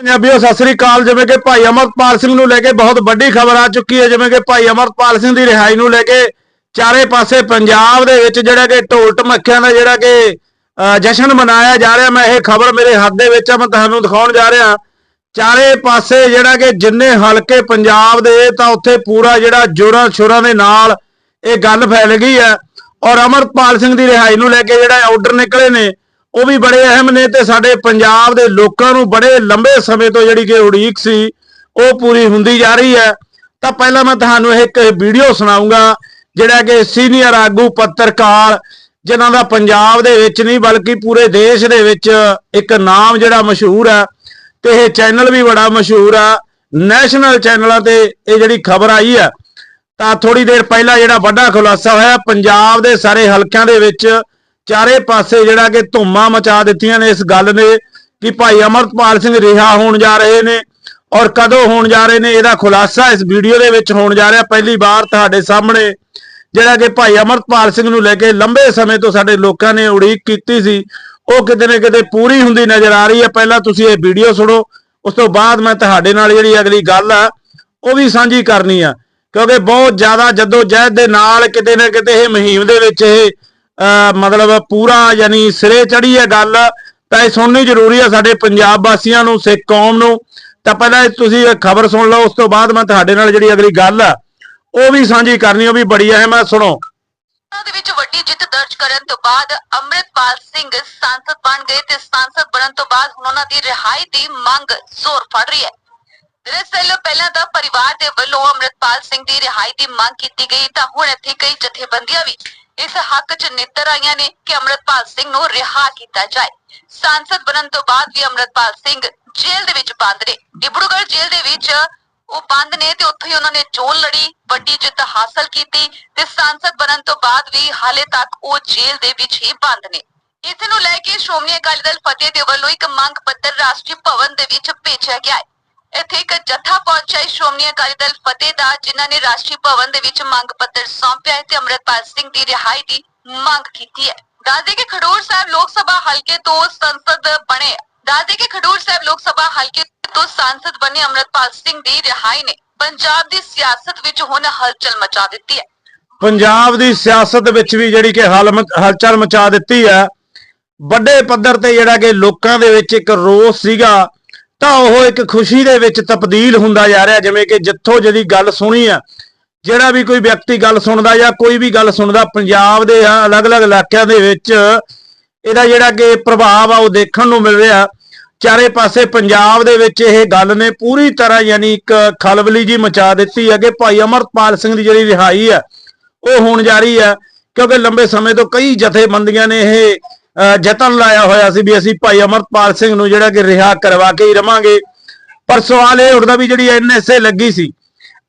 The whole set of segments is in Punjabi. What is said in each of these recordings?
ਪੰਜਾਬੀਓ, ਸਤਿ ਸ੍ਰੀ ਅਕਾਲ। ਜਿਵੇਂ ਕਿ ਭਾਈ ਅਮਰਪਾਲ ਸਿੰਘ ਨੂੰ ਲੈ ਕੇ ਬਹੁਤ ਵੱਡੀ ਖਬਰ ਆ ਚੁੱਕੀ ਹੈ। ਜਿਵੇਂ ਕਿ ਭਾਈ ਅਮਰਪਾਲ ਸਿੰਘ ਦੀ ਰਿਹਾਈ ਨੂੰ ਲੈ ਕੇ ਚਾਰੇ ਪਾਸੇ ਪੰਜਾਬ ਦੇ ਵਿੱਚ ਜਿਹੜਾ ਕਿ ਢੋਲ ਢਮੱਕਿਆਂ ਦਾ ਜਿਹੜਾ ਕਿ ਜਸ਼ਨ ਮਨਾਇਆ ਜਾ ਰਿਹਾ। ਮੈਂ ਇਹ ਖਬਰ ਮੇਰੇ ਹੱਥ ਦੇ ਵਿੱਚ ਆ, ਮੈਂ ਤੁਹਾਨੂੰ ਦਿਖਾਉਣ ਜਾ ਰਿਹਾ। ਚਾਰੇ ਪਾਸੇ ਜਿਹੜਾ ਕਿ ਜਿੰਨੇ ਹਲਕੇ ਪੰਜਾਬ ਦੇ, ਤਾਂ ਉੱਥੇ ਪੂਰਾ ਜਿਹੜਾ ਜੋਰਾਂ ਸ਼ੋਰਾਂ ਦੇ ਨਾਲ ਇਹ ਗੱਲ ਫੈਲ ਗਈ ਹੈ। ਔਰ ਅਮਰਪਾਲ ਸਿੰਘ ਦੀ ਰਿਹਾਈ ਨੂੰ ਲੈ ਕੇ ਜਿਹੜਾ ਆਰਡਰ ਨਿਕਲੇ ਨੇ ਉਹ ਵੀ ਬੜੇ ਅਹਿਮ ਨੇ ਤੇ ਸਾਡੇ ਪੰਜਾਬ ਦੇ ਲੋਕਾਂ ਨੂੰ ਬੜੇ ਲੰਬੇ ਸਮੇਂ ਤੋਂ ਜਿਹੜੀ ਕਿ ਉਡੀਕ ਸੀ, ਉਹ ਪੂਰੀ ਹੁੰਦੀ ਜਾ ਰਹੀ ਹੈ। ਤਾਂ ਪਹਿਲਾਂ ਮੈਂ ਤੁਹਾਨੂੰ ਇਹ ਇੱਕ ਵੀਡੀਓ ਸੁਣਾਉਂਗਾ ਜਿਹੜਾ ਕਿ ਸੀਨੀਅਰ ਆਗੂ ਪੱਤਰਕਾਰ, ਜਿਨ੍ਹਾਂ ਦਾ ਪੰਜਾਬ ਦੇ ਵਿੱਚ ਨਹੀਂ, ਬਲਕਿ ਪੂਰੇ ਦੇਸ਼ ਦੇ ਵਿੱਚ ਇੱਕ ਨਾਮ ਜਿਹੜਾ ਮਸ਼ਹੂਰ ਹੈ, ਤੇ ਇਹ ਚੈਨਲ ਵੀ ਬੜਾ ਮਸ਼ਹੂਰ ਆ, ਨੈਸ਼ਨਲ ਚੈਨਲਾਂ ਤੇ ਇਹ ਜਿਹੜੀ ਖਬਰ ਆਈ ਆ ਤਾਂ ਥੋੜੀ ਦੇਰ ਪਹਿਲਾਂ ਜਿਹੜਾ ਵੱਡਾ ਖੁਲਾਸਾ ਹੋਇਆ, ਪੰਜਾਬ ਦੇ ਸਾਰੇ ਹਲਕਿਆਂ ਦੇ ਵਿੱਚ ਚਾਰੇ ਪਾਸੇ ਜਿਹੜਾ ਕਿ ਧੁੰਮਾਂ ਮਚਾ ਦਿੱਤੀਆਂ ਨੇ ਇਸ ਗੱਲ ਨੇ ਕਿ ਭਾਈ ਅਮਰਪਾਲ ਸਿੰਘ ਰਿਹਾ ਹੋਣ ਜਾ ਰਹੇ ਨੇ ਔਰ ਕਦੋਂ ਹੋਣ ਜਾ ਰਹੇ ਨੇ ਇਹਦਾ ਖੁਲਾਸਾ ਇਸ ਵੀਡੀਓ ਦੇ ਵਿੱਚ ਹੋਣ ਜਾ ਰਿਹਾ। ਪਹਿਲੀ ਵਾਰ ਤੁਹਾਡੇ ਸਾਹਮਣੇ ਜਿਹੜਾ ਕਿ ਭਾਈ ਅਮਰਪਾਲ ਸਿੰਘ ਨੂੰ ਲੈ ਕੇ ਲੰਬੇ ਸਮੇਂ ਤੋਂ ਸਾਡੇ ਲੋਕਾਂ ਨੇ ਉਡੀਕ ਕੀਤੀ ਸੀ। ਉਹ ਕਿਤੇ ਨਾ ਕਿਤੇ ਪੂਰੀ ਹੁੰਦੀ ਨਜ਼ਰ ਆ ਰਹੀ ਹੈ। ਪਹਿਲਾਂ ਤੁਸੀਂ ਇਹ ਵੀਡੀਓ ਸੁਣੋ, ਉਸ ਤੋਂ ਬਾਅਦ ਮੈਂ ਤੁਹਾਡੇ ਨਾਲ ਜਿਹੜੀ ਅਗਲੀ ਗੱਲ ਆ, ਉਹ ਵੀ ਸਾਂਝੀ ਕਰਨੀ ਆ। ਕਿਉਂਕਿ ਬਹੁਤ ਜ਼ਿਆਦਾ ਜਦੋਂ ਜਹਿਦ ਦੇ ਨਾਲ ਕਿਤੇ ਨਾ ਕਿਤੇ ਇਹ ਮੁਹਿੰਮ ਦੇ ਵਿੱਚ ਇਹ ਮਤਲਬ ਪੂਰਾ ਯਾਨੀ ਸਿਰੇ ਚੜੀ ਹੈ ਗੱਲ, ਤਾਂ ਇਹ ਸੁਣਨੀ ਜ਼ਰੂਰੀ ਹੈ ਸਾਡੇ ਪੰਜਾਬ ਵਾਸੀਆਂ ਨੂੰ, ਸਿੱਖ ਕੌਮ ਨੂੰ। ਤਾਂ ਪਹਿਲਾਂ ਤੁਸੀਂ ਇਹ ਖਬਰ ਸੁਣ ਲਓ, ਉਸ ਤੋਂ ਬਾਅਦ ਮੈਂ ਤੁਹਾਡੇ ਨਾਲ ਜਿਹੜੀ ਅਗਲੀ ਗੱਲ ਆ, ਉਹ ਵੀ ਸਾਂਝੀ ਕਰਨੀ, ਉਹ ਵੀ ਬੜੀ ਅਹਿਮ ਹੈ ਸੁਣੋ ਦੇ ਵਿੱਚ ਵੱਡੀ ਜਿੱਤ ਦਰਜ ਕਰਨ ਤੋਂ ਬਾਅਦ ਅੰਮ੍ਰਿਤਪਾਲ ਸਿੰਘ ਸੰਸਦ ਬਣ ਗਏ ਤੇ ਸੰਸਦ ਬਣਨ ਤੋਂ ਬਾਅਦ ਹੁਣ ਉਹਨਾਂ ਦੀ ਰਿਹਾਈ ਦੀ ਮੰਗ ਜ਼ੋਰ ਫੜ ਰਹੀ ਹੈ। ਦਰਅਸਲ ਪਹਿਲਾਂ ਤਾਂ ਪਰਿਵਾਰ ਦੇ ਵੱਲੋਂ ਅੰਮ੍ਰਿਤਪਾਲ ਸਿੰਘ ਦੀ ਰਿਹਾਈ ਦੀ ਮੰਗ ਕੀਤੀ ਗਈ, ਤਾਂ ਹੁਣ ਇੱਥੇ ਕਈ ਜਥੇਬੰਦੀਆਂ ਵੀ ਇਸ ਹੱਕ 'ਚ ਨਿੱਤਰ ਆਈਆਂ ਨੇ ਕਿ ਅੰਮ੍ਰਿਤਪਾਲ ਸਿੰਘ ਨੂੰ ਰਿਹਾ ਕੀਤਾ ਜਾਏ। ਸੰਸਦ ਬਣਨ ਤੋਂ ਬਾਅਦ ਵੀ ਅੰਮ੍ਰਿਤਪਾਲ ਸਿੰਘ ਜੇਲ੍ਹ ਦੇ ਵਿੱਚ ਬੰਦ ਨੇ। ਡਿਬਰੂਗੜ੍ਹ ਜੇਲ੍ਹ ਦੇ ਵਿੱਚ ਉਹ ਬੰਦ ਨੇ ਤੇ ਉੱਥੇ ਹੀ ਉਹਨਾਂ ਨੇ ਚੋਣ ਲੜੀ, ਵੱਡੀ ਜਿੱਤ ਹਾਸਲ ਕੀਤੀ ਤੇ ਸੰਸਦ ਬਣਨ ਤੋਂ ਬਾਅਦ ਵੀ ਹਾਲੇ ਤੱਕ ਉਹ ਜੇਲ੍ਹ ਦੇ ਵਿੱਚ ਹੀ ਬੰਦ ਨੇ। ਇਸ ਨੂੰ ਲੈ ਕੇ ਸ਼੍ਰੋਮਣੀ ਅਕਾਲੀ ਦਲ ਫਤਿਹ ਦੇ ਵੱਲੋਂ ਇੱਕ ਮੰਗ ਪੱਤਰ ਰਾਸ਼ਟਰੀ ਭਵਨ ਦੇ ਵਿੱਚ ਭੇਜਿਆ ਗਿਆ ਹੈ। ਇੱਥੇ ਇੱਕ ਜਥਾ ਪਹੁੰਚਿਆ ਸ਼੍ਰੋਮਣੀ ਅਕਾਲੀ ਦਲ ਫਤਿਹ ਦਾ, ਜਿਨ੍ਹਾਂ ਨੇ ਰਾਸ਼ਟਰੀ ਭਵਨ ਦੇ ਵਿੱਚ ਮੰਗ ਪੱਤਰ ਸੌਂਪਿਆ ਤੇ ਅੰਮ੍ਰਿਤਪਾਲ ਸਿੰਘ ਦੀ ਰਿਹਾਈ ਦੀ ਮੰਗ ਕੀਤੀ ਹੈ। ਦੱਸਦੇ ਕਿ ਖਡੂਰ ਸਾਹਿਬ ਲੋਕ ਸਭਾ ਹਲਕੇ ਤੋਂ ਸੰਸਦ ਬਣੇ ਦੱਸਦੇ ਕਿ ਖਡੂਰ ਸਾਹਿਬ ਲੋਕ ਸਭਾ ਹਲਕੇ ਤੋਂ ਸੰਸਦ ਬਣੇ ਅੰਮ੍ਰਿਤਪਾਲ ਸਿੰਘ ਦੀ ਰਿਹਾਈ ਨੇ ਪੰਜਾਬ ਦੀ ਸਿਆਸਤ ਵਿੱਚ ਹੁਣ ਹਲਚਲ ਮਚਾ ਦਿੱਤੀ ਹੈ। ਪੰਜਾਬ ਦੀ ਸਿਆਸਤ ਵਿੱਚ ਵੀ ਜਿਹੜੀ ਕਿ ਹਲ ਹਲਚਲ ਮਚਾ ਦਿੱਤੀ ਹੈ। ਵੱਡੇ ਪੱਧਰ ਤੇ ਜਿਹੜਾ ਕਿ ਲੋਕਾਂ ਦੇ ਵਿੱਚ ਇੱਕ ਰੋਸ ਸੀਗਾ ਤਾਂ ਉਹ ਇੱਕ ਖੁਸ਼ੀ ਦੇ ਵਿੱਚ ਤਬਦੀਲ ਹੁੰਦਾ ਜਾ ਰਿਹਾ, ਜਿਵੇਂ ਕਿ ਜਿੱਥੋਂ ਜਿਹੜੀ ਗੱਲ ਸੁਣੀ ਆ, ਜਿਹੜਾ ਵੀ ਕੋਈ ਵਿਅਕਤੀ ਗੱਲ ਸੁਣਦਾ ਜਾਂ ਕੋਈ ਵੀ ਗੱਲ ਸੁਣਦਾ, ਪੰਜਾਬ ਦੇ ਅਲੱਗ-ਅਲੱਗ ਇਲਾਕਿਆਂ ਦੇ ਵਿੱਚ ਇਹਦਾ ਜਿਹੜਾ ਕਿ ਪ੍ਰਭਾਵ ਆ, ਉਹ ਦੇਖਣ ਨੂੰ ਮਿਲ ਰਿਹਾ। ਚਾਰੇ ਪਾਸੇ ਪੰਜਾਬ ਦੇ ਵਿੱਚ ਇਹ ਗੱਲ ਨੇ ਪੂਰੀ ਤਰ੍ਹਾਂ ਯਾਨੀ ਇੱਕ ਖਲਬਲੀ ਜੀ ਮਚਾ ਦਿੱਤੀ ਹੈ ਕਿ ਭਾਈ ਅਮਰਪਾਲ ਸਿੰਘ ਦੀ ਜਿਹੜੀ ਰਿਹਾਈ ਹੈ ਉਹ ਹੋਣ ਜਾ ਰਹੀ ਹੈ ਕਿਉਂਕਿ ਲੰਬੇ ਸਮੇਂ ਤੋਂ ਕਈ ਜਥੇਬੰਦੀਆਂ ਨੇ ਇਹ ਅਹ, ਲਾਇਆ ਹੋਇਆ ਸੀ ਵੀ ਅਸੀਂ ਭਾਈ ਅਮਰਪਾਲ ਸਿੰਘ ਨੂੰ ਜਿਹੜਾ ਕਿ ਰਿਹਾ ਕਰਵਾ ਕੇ ਹੀ ਰਵਾਂਗੇ। ਪਰ ਸਵਾਲ ਇਹ ਉੱਠਦਾ ਵੀ ਜਿਹੜੀ ਐਨਐਸਏ ਲੱਗੀ ਸੀ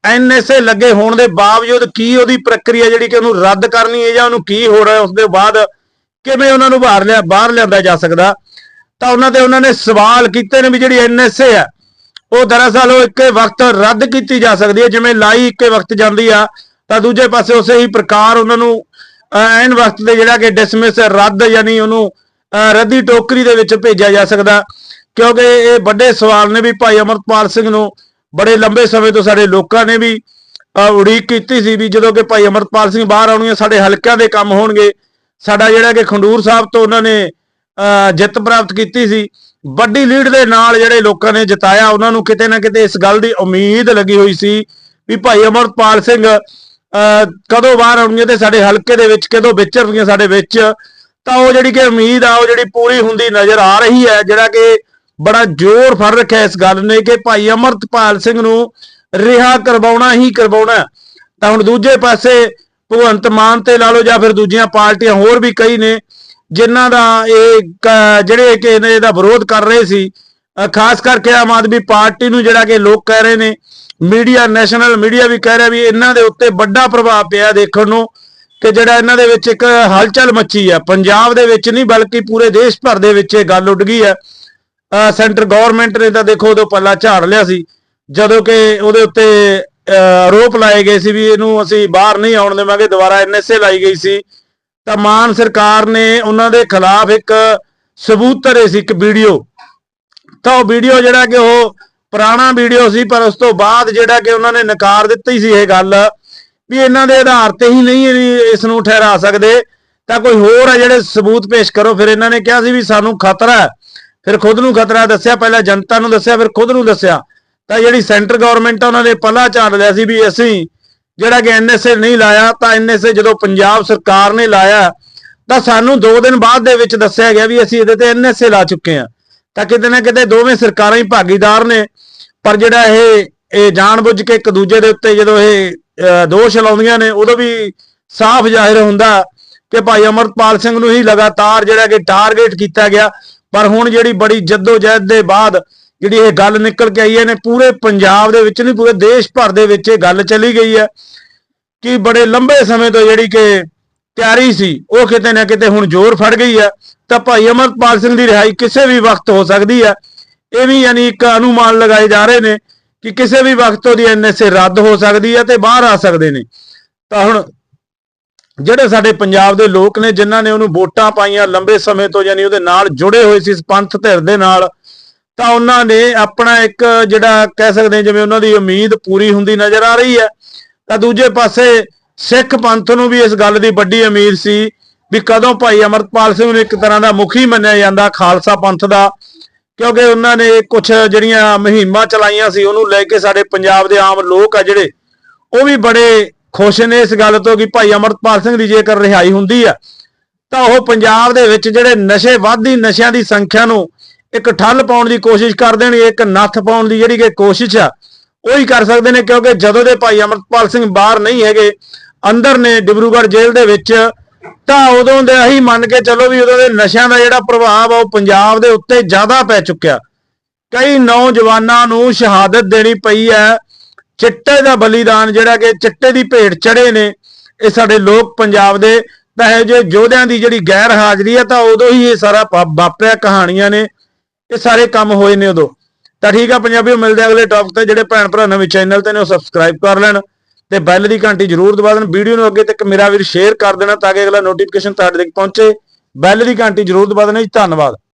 ਐਨਐਸਏ ਲੱਗੇ ਹੋਣ ਦੇ ਬਾਵਜੂਦ ਕੀ ਉਹਦੀ ਪ੍ਰਕਿਰਿਆ ਜਿਹੜੀ ਕਿ ਉਹਨੂੰ ਰੱਦ ਕਰਨੀ ਹੈ ਜਾਂ ਉਹਨੂੰ ਕੀ ਹੋ ਰਿਹਾ ਉਸ ਦੇ ਬਾਅਦ ਕਿਵੇਂ ਉਹਨਾਂ ਨੂੰ ਬਾਹਰ ਲਿਆ ਬਾਹਰ ਲਿਆਂਦਾ ਜਾ ਸਕਦਾ? ਤਾਂ ਉਹਨਾਂ ਤੇ ਉਹਨਾਂ ਨੇ ਸਵਾਲ ਕੀਤੇ ਨੇ ਵੀ ਜਿਹੜੀ ਐਨਐਸਏ ਆ ਉਹ ਦਰਅਸਲ ਉਹ ਇੱਕੇ ਵਕਤ ਰੱਦ ਕੀਤੀ ਜਾ ਸਕਦੀ ਹੈ ਜਿਵੇਂ ਲਾਈ ਇੱਕੇ ਵਕਤ ਜਾਂਦੀ ਆ ਤਾਂ ਦੂਜੇ ਪਾਸੇ ਉਸੇ ਹੀ ਪ੍ਰਕਾਰ ਉਹਨਾਂ ਨੂੰ ਐਨ ਵਕਤ ਤੇ ਜਿਹੜਾ ਕਿ ਡਿਸਮਿਸ ਰੱਦ ਯਾਨੀ ਉਹਨੂੰ ਰੱਦੀ ਟੋਕਰੀ ਦੇ ਵਿੱਚ ਭੇਜਿਆ ਜਾ ਸਕਦਾ। ਕਿਉਂਕਿ ਇਹ ਵੱਡੇ ਸਵਾਲ ਨੇ ਵੀ ਭਾਈ ਅਮਰਪਾਲ ਸਿੰਘ ਨੂੰ ਬੜੇ ਲੰਬੇ ਸਮੇਂ ਤੋਂ ਸਾਡੇ ਲੋਕਾਂ ਨੇ ਵੀ ਉਡੀਕ ਕੀਤੀ ਸੀ ਵੀ ਜਦੋਂ ਕਿ ਭਾਈ ਅਮਰਪਾਲ ਸਿੰਘ ਬਾਹਰ ਆਉਣਗੇ ਸਾਡੇ ਹਲਕਿਆਂ ਦੇ ਕੰਮ ਹੋਣਗੇ। ਸਾਡਾ ਜਿਹੜਾ ਕਿ ਖੰਡੂਰ ਸਾਹਿਬ ਤੋਂ ਉਹਨਾਂ ਨੇ ਅਹ, ਜਿੱਤ ਪ੍ਰਾਪਤ ਕੀਤੀ ਸੀ। ਵੱਡੀ ਲੀਡ ਦੇ ਨਾਲ ਜਿਹੜੇ ਲੋਕਾਂ ਨੇ ਜਿਤਾਇਆ ਉਹਨਾਂ ਨੂੰ ਕਿਤੇ ਨਾ ਕਿਤੇ ਇਸ ਗੱਲ ਦੀ ਉਮੀਦ ਲੱਗੀ ਹੋਈ ਸੀ ਵੀ ਭਾਈ ਅਮਰਪਾਲ ਸਿੰਘ ਕਦੋਂ ਬਾਹਰ ਆਉਣਗੇ ਤੇ ਸਾਡੇ ਹਲਕੇ ਦੇ ਵਿੱਚ ਕਦੋਂ ਵਿਚਰਨਗੇ ਸਾਡੇ ਵਿੱਚ, ਤਾਂ ਉਹ ਜਿਹੜੀ ਕਿ ਉਮੀਦ ਆ, ਉਹ ਜਿਹੜੀ ਪੂਰੀ ਹੁੰਦੀ ਨਜ਼ਰ ਆ ਰਹੀ ਹੈ, ਜਿਹੜਾ ਕਿ ਬੜਾ ਜ਼ੋਰ ਫੜ ਰੱਖਿਆ ਇਸ ਗੱਲ ਨੇ ਕਿ ਭਾਈ ਅਮਰਤਪਾਲ ਸਿੰਘ ਨੂੰ ਰਿਹਾ ਕਰਵਾਉਣਾ ਹੀ ਕਰਵਾਉਣਾ ਤਾਂ ਹੁਣ ਦੂਜੇ ਪਾਸੇ ਭਗਵੰਤ ਮਾਨ ਤੇ ਲਾ ਲਓ ਜਾਂ ਫਿਰ ਦੂਜੀਆਂ ਪਾਰਟੀਆਂ ਹੋਰ ਵੀ ਕਈ ਨੇ, ਜਿਨ੍ਹਾਂ ਦਾ ਇਹ ਜਿਹੜੇ ਕਿ ਇਹਨੇ- ਇਹਦਾ ਵਿਰੋਧ ਕਰ ਰਹੇ ਸੀ ਖਾਸ ਕਰਕੇ ਆਮ ਆਦਮੀ ਪਾਰਟੀ ਨੂੰ ਜਿਹੜਾ ਕਿ ਲੋਕ ਕਹਿ ਰਹੇ ਨੇ, ਮੀਡੀਆ, ਨੈਸ਼ਨਲ ਮੀਡੀਆ ਵੀ ਕਹਿ ਰਿਹਾ ਵੀ ਇਹਨਾਂ ਦੇ ਉੱਤੇ ਵੱਡਾ ਪ੍ਰਭਾਵ ਪਿਆ ਦੇਖਣ ਨੂੰ ਕਿ ਜਿਹੜਾ ਇਹਨਾਂ ਦੇ ਵਿੱਚ ਇੱਕ ਹਲਚਲ ਮੱਚੀ ਆ। ਪੰਜਾਬ ਦੇ ਵਿੱਚ ਨਹੀਂ, ਬਲਕਿ ਪੂਰੇ ਦੇਸ਼ ਭਰ ਦੇ ਵਿੱਚ ਇਹ ਗੱਲ ਉੱਡ ਗਈ ਹੈ ਸੈਂਟਰ ਗਵਰਨਮੈਂਟ ਨੇ ਤਾਂ ਦੇਖੋ ਉਦੋਂ ਪੱਲਾ ਝਾੜ ਲਿਆ ਸੀ, ਜਦੋਂ ਕਿ ਉਹਦੇ ਉੱਤੇ ਅਹ ਆਰੋਪ ਲਾਏ ਗਏ ਸੀ ਵੀ ਇਹਨੂੰ ਅਸੀਂ ਬਾਹਰ ਨਹੀਂ ਆਉਣ ਦੇਵਾਂਗੇ, ਦੁਬਾਰਾ ਐਨਐਸਏ ਲਾਈ ਗਈ ਸੀ। ਤਾਂ ਮਾਨ ਸਰਕਾਰ ਨੇ ਉਹਨਾਂ ਦੇ ਖਿਲਾਫ ਇੱਕ ਸਬੂਤ ਧਰੇ ਸੀ, ਇੱਕ ਵੀਡੀਓ। ਤਾਂ ਉਹ ਵੀਡੀਓ ਜਿਹੜਾ ਕਿ ਉਹ ਪੁਰਾਣਾ ਵੀਡੀਓ ਸੀ, ਪਰ ਉਸ ਤੋਂ ਬਾਅਦ ਜਿਹੜਾ ਕਿ ਉਹਨਾਂ ਨੇ ਨਕਾਰ ਦਿੱਤੀ ਸੀ ਇਹ ਗੱਲ, ਵੀ ਇਹਨਾਂ ਦੇ ਆਧਾਰ ਤੇ ਹੀ ਨਹੀਂ ਇਹ- ਇਸ ਨੂੰ ਠਹਿਰਾ ਸਕਦੇ। ਤਾਂ ਕੋਈ ਹੋਰ ਹੈ ਜਿਹੜੇ ਸਬੂਤ ਪੇਸ਼ ਕਰੋ, ਫਿਰ ਇਹਨਾਂ ਨੇ ਕਿਹਾ ਸੀ ਵੀ ਸਾਨੂੰ ਖਤਰਾ ਹੈ। ਫਿਰ ਖੁਦ ਨੂੰ ਖਤਰਾ ਦੱਸਿਆ, ਪਹਿਲਾਂ ਜਨਤਾ ਨੂੰ ਦੱਸਿਆ, ਫਿਰ ਖੁਦ ਨੂੰ ਦੱਸਿਆ। ਤਾਂ ਜਿਹੜੀ ਸੈਂਟਰ ਗਵਰਨਮੈਂਟ ਆ, ਉਹਨਾਂ ਨੇ ਪੱਲਾ ਝਾੜ ਲਿਆ ਸੀ ਵੀ ਅਸੀਂ ਜਿਹੜਾ ਕਿ ਐਨਐਸਏ ਨਹੀਂ ਲਾਇਆ, ਤਾਂ ਐਨਐਸਏ ਜਦੋਂ ਪੰਜਾਬ ਸਰਕਾਰ ਨੇ ਲਾਇਆ, ਤਾਂ ਸਾਨੂੰ 2 ਦਿਨ ਬਾਅਦ ਦੇ ਵਿੱਚ ਦੱਸਿਆ ਗਿਆ ਵੀ ਅਸੀਂ ਇਹਦੇ ਤੇ ਐਨਐਸਏ ਲਾ ਚੁੱਕੇ ਹਾਂ। ਤਾਂ ਕਿਤੇ ਨਾ ਕਿਤੇ ਦੋਵੇਂ ਸਰਕਾਰਾਂ ਹੀ ਭਾਗੀਦਾਰ ਨੇ। ਪਰ ਜਿਹੜਾ ਇਹ ਇਹ ਜਾਣਬੁੱਝ ਕੇ ਇੱਕ ਦੂਜੇ ਦੇ ਉੱਤੇ ਜਦੋਂ ਇਹ ਦੋਸ਼ ਲਾਉਂਦੀਆਂ ਨੇ, ਉਦੋਂ ਵੀ ਸਾਫ਼ ਜ਼ਾਹਿਰ ਹੁੰਦਾ ਕਿ ਭਾਈ ਅਮਰਪਾਲ ਸਿੰਘ ਨੂੰ ਹੀ ਲਗਾਤਾਰ ਜਿਹੜਾ ਕਿ ਟਾਰਗੇਟ ਕੀਤਾ ਗਿਆ। ਪਰ ਹੁਣ ਜਿਹੜੀ ਬੜੀ ਜਹਿਦ ਦੇ ਬਾਅਦ ਜਿਹੜੀ ਇਹ ਗੱਲ ਨਿਕਲ ਕੇ ਆਈ ਹੈ ਨੇ ਪੂਰੇ ਪੰਜਾਬ ਦੇ ਵਿੱਚ ਨਹੀਂ, ਪੂਰੇ ਦੇਸ਼ ਭਰ ਦੇ ਵਿੱਚ ਇਹ ਗੱਲ ਚਲੀ ਗਈ ਹੈ ਕਿ ਬੜੇ ਲੰਬੇ ਸਮੇਂ ਤੋਂ ਜਿਹੜੀ ਕਿ ਤਿਆਰੀ ਸੀ, ਉਹ ਕਿਤੇ ਨਾ ਕਿਤੇ ਹੁਣ ਜ਼ੋਰ ਫੜ ਗਈ ਹੈ ਤਾਂ ਭਾਈ ਅਮਰਪਾਲ ਸਿੰਘ ਦੀ ਰਿਹਾਈ ਕਿਸੇ ਵੀ ਵਕਤ ਹੋ ਸਕਦੀ ਹੈ ਇਹ ਵੀ ਯਾਨੀ ਇੱਕ ਅਨੁਮਾਨ ਲਗਾਏ ਜਾ ਰਹੇ ਨੇ ਕਿ ਕਿਸੇ ਵੀ ਵਕਤ ਉਹਦੀ ਐਨਐਸਏ ਰੱਦ ਹੋ ਸਕਦੀ ਹੈ ਤੇ ਬਾਹਰ ਆ ਸਕਦੇ ਨੇ। ਤਾਂ ਹੁਣ ਜਿਹੜੇ ਸਾਡੇ ਪੰਜਾਬ ਦੇ ਲੋਕ ਨੇ, ਜਿਨ੍ਹਾਂ ਨੇ ਉਹਨੂੰ ਵੋਟਾਂ ਪਾਈਆਂ ਲੰਬੇ ਸਮੇਂ ਤੋਂ ਯਾਨੀ ਉਹਦੇ ਨਾਲ ਜੁੜੇ ਹੋਏ ਸੀ, ਇਸ ਪੰਥ ਧਿਰ ਦੇ ਨਾਲ, ਤਾਂ ਉਹਨਾਂ ਨੇ ਆਪਣਾ ਇੱਕ ਜਿਹੜਾ ਕਹਿ ਸਕਦੇ ਜਿਵੇਂ ਉਹਨਾਂ ਦੀ ਉਮੀਦ ਪੂਰੀ ਹੁੰਦੀ ਨਜ਼ਰ ਆ ਰਹੀ ਹੈ ਤਾਂ ਦੂਜੇ ਪਾਸੇ ਸਿੱਖ ਪੰਥ ਨੂੰ ਵੀ ਇਸ ਗੱਲ ਦੀ ਵੱਡੀ ਉਮੀਦ ਸੀ ਵੀ ਕਦੋਂ ਭਾਈ ਅਮਰਪਾਲ ਸਿੰਘ ਨੂੰ ਇੱਕ ਤਰ੍ਹਾਂ ਦਾ ਮੁਖੀ ਮੰਨਿਆ ਜਾਂਦਾ ਖਾਲਸਾ ਪੰਥ ਦਾ, ਕਿਉਂਕਿ ਉਹਨਾਂ ਨੇ ਕੁਝ ਜਿਹੜੀਆਂ ਮੁਹਿੰਮਾਂ ਚਲਾਈਆਂ ਸੀ, ਉਹਨੂੰ ਲੈ ਕੇ ਸਾਡੇ ਪੰਜਾਬ ਦੇ ਆਮ ਲੋਕ ਆ ਜਿਹੜੇ, ਉਹ ਵੀ ਬੜੇ ਖੁਸ਼ ਨੇ ਇਸ ਗੱਲ ਤੋਂ ਕਿ ਭਾਈ ਅਮਰਪਾਲ ਸਿੰਘ ਦੀ ਜੇਕਰ ਰਿਹਾਈ ਹੁੰਦੀ ਆ, ਤਾਂ ਉਹ ਪੰਜਾਬ ਦੇ ਵਿੱਚ ਜਿਹੜੇ ਨਸ਼ੇ ਵਾਧੀ ਨਸ਼ਿਆਂ ਦੀ ਸੰਖਿਆ ਨੂੰ ਇੱਕ ਠੱਲ ਪਾਉਣ ਦੀ ਕੋਸ਼ਿਸ਼ ਕਰਦੇ ਨੇ ਇੱਕ ਨੱਥ ਪਾਉਣ ਦੀ ਜਿਹੜੀ ਕਿ ਕੋਸ਼ਿਸ਼ ਆ, ਉਹ ਹੀ ਕਰ ਸਕਦੇ ਨੇ, ਕਿਉਂਕਿ ਜਦੋਂ ਦੇ ਭਾਈ ਅਮਰਪਾਲ ਸਿੰਘ ਬਾਹਰ ਨਹੀਂ ਹੈਗੇ ਅੰਦਰ ਨੇ ਡਿਬਰੂਗੜ੍ਹ ਜੇਲ੍ਹ ਦੇ ਵਿੱਚ, ਤਾਂ ਉਦੋਂ ਦੇ ਅਸੀਂ ਮੰਨ ਕੇ ਚੱਲੋ ਵੀ ਉਦੋਂ ਦੇ ਨਸ਼ਿਆਂ ਦਾ ਜਿਹੜਾ ਪ੍ਰਭਾਵ ਆ, ਉਹ ਪੰਜਾਬ ਦੇ ਉੱਤੇ ਜ਼ਿਆਦਾ ਪੈ ਚੁੱਕਿਆ। ਕਈ ਨੌਜਵਾਨਾਂ ਨੂੰ ਸ਼ਹਾਦਤ ਦੇਣੀ ਪਈ ਹੈ। ਚਿੱਟੇ ਦਾ ਬਲੀਦਾਨ ਜਿਹੜਾ ਕਿ ਚਿੱਟੇ ਦੀ ਭੇਟ ਚੜੇ ਨੇ, ਇਹ ਸਾਡੇ ਲੋਕ ਪੰਜਾਬ ਦੇ, ਤਾਂ ਇਹ ਜੇ ਯੋਧਿਆਂ ਦੀ ਜਿਹੜੀ ਗੈਰ ਹਾਜ਼ਰੀ ਹੈ ਤਾਂ ਉਦੋਂ ਹੀ ਇਹ ਸਾਰਾ ਵਾਪਰਿਆ ਕਹਾਣੀਆਂ ਨੇ। ਇਹ ਸਾਰੇ ਕੰਮ ਹੋਏ ਨੇ ਉਦੋਂ। ਤਾਂ ਠੀਕ ਆ, ਪੰਜਾਬੀਓ, ਮਿਲਦੇ ਅਗਲੇ ਟੌਪਿਕ ਤੇ। ਜਿਹੜੇ ਭੈਣ ਭਰਾ ਨਵੇਂ ਚੈਨਲ ਤੇ ਨੇ, ਉਹ ਸਬਸਕ੍ਰਾਈਬ ਕਰ ਲੈਣ। ਤੇ ਬੈਲ ਦੀ ਘੰਟੀ ਜ਼ਰੂਰ ਦਬਾ ਦੇਣ। ਵੀਡੀਓ ਨੂੰ ਅੱਗੇ ਤੱਕ ਮੇਰਾ ਵੀਰ ਸ਼ੇਅਰ ਕਰ ਦੇਣਾ ਤਾਂ ਕਿ ਅਗਲਾ ਨੋਟੀਫਿਕੇਸ਼ਨ ਤੁਹਾਡੇ ਤੱਕ ਪਹੁੰਚੇ। ਬੈਲ ਦੀ ਘੰਟੀ ਜ਼ਰੂਰ ਦਬਾ ਦੇਣਾ ਜੀ। ਧੰਨਵਾਦ।